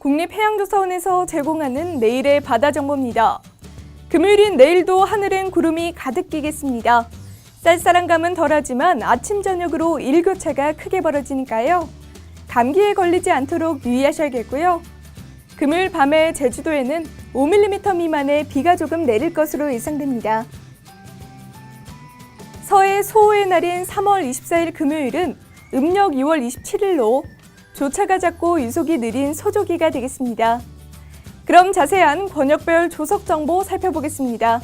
국립해양조사원에서 제공하는 내일의 바다 정보입니다. 금요일인 내일도 하늘엔 구름이 가득 끼겠습니다. 쌀쌀한 감은 덜하지만 아침 저녁으로 일교차가 크게 벌어지니까요. 감기에 걸리지 않도록 유의하셔야겠고요. 금요일 밤에 제주도에는 5mm 미만의 비가 조금 내릴 것으로 예상됩니다. 서해 소호의 날인 3월 24일 금요일은 음력 2월 27일로 조차가 작고 유속이 느린 소조기가 되겠습니다. 그럼 자세한 권역별 조석 정보 살펴보겠습니다.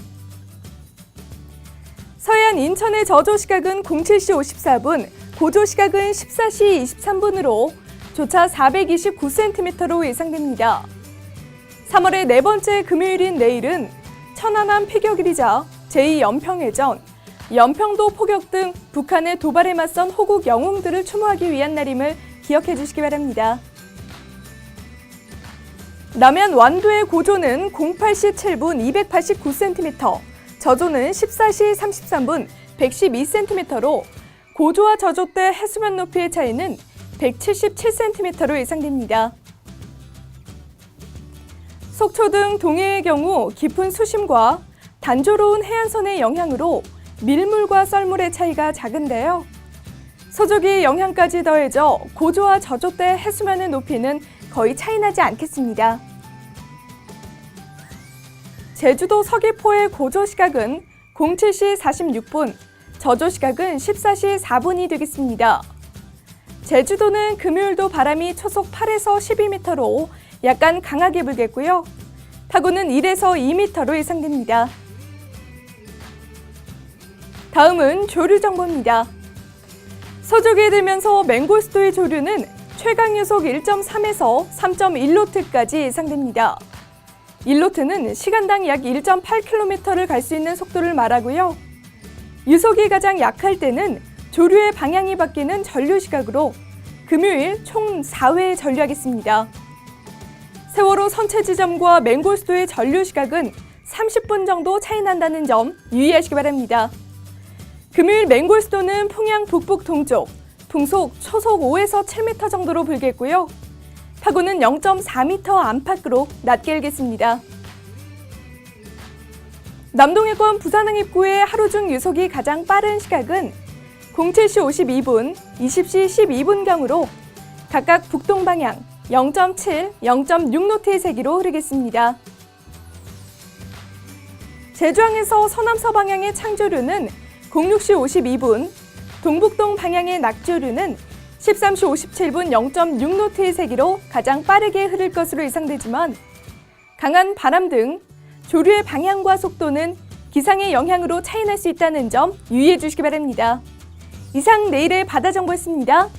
서해안 인천의 저조 시각은 07시 54분, 고조 시각은 14시 23분으로 조차 429cm로 예상됩니다. 3월의 네 번째 금요일인 내일은 천안함 피격 일이자 제2연평해전, 연평도 포격 등 북한의 도발에 맞선 호국 영웅들을 추모하기 위한 날임을 기억해 주시기 바랍니다. 남해안 완도의 고조는 08시 7분 289cm, 저조는 14시 33분 112cm로 고조와 저조 때 해수면 높이의 차이는 177cm로 예상됩니다. 속초 등 동해의 경우 깊은 수심과 단조로운 해안선의 영향으로 밀물과 썰물의 차이가 작은데요. 서쪽의 영향까지 더해져 고조와 저조 때 해수면의 높이는 거의 차이 나지 않겠습니다. 제주도 서귀포의 고조 시각은 07시 46분, 저조 시각은 14시 4분이 되겠습니다. 제주도는 금요일도 바람이 초속 8에서 12m로 약간 강하게 불겠고요. 파고는 1에서 2m로 예상됩니다. 다음은 조류 정보입니다. 서쪽에 들면서 맹골수도의 조류는 최강 유속 1.3에서 3.1노트까지 예상됩니다. 1노트는 시간당 약 1.8km를 갈 수 있는 속도를 말하고요. 유속이 가장 약할 때는 조류의 방향이 바뀌는 전류 시각으로 금요일 총 4회 전류하겠습니다. 세월호 선체 지점과 맹골수도의 전류 시각은 30분 정도 차이 난다는 점 유의하시기 바랍니다. 금요일 맹골수도는 풍양 북북 동쪽, 풍속 초속 5에서 7m 정도로 불겠고요. 파고는 0.4m 안팎으로 낮게 일겠습니다. 남동해권 부산항 입구의 하루 중 유속이 가장 빠른 시각은 07시 52분, 20시 12분경으로 각각 북동 방향 0.7, 0.6노트의 세기로 흐르겠습니다. 제주항에서 서남서 방향의 창조류는 06시 52분, 동북동 방향의 낙조류는 13시 57분 0.6노트의 세기로 가장 빠르게 흐를 것으로 예상되지만 강한 바람 등 조류의 방향과 속도는 기상의 영향으로 차이 날 수 있다는 점 유의해 주시기 바랍니다. 이상 내일의 바다 정보였습니다.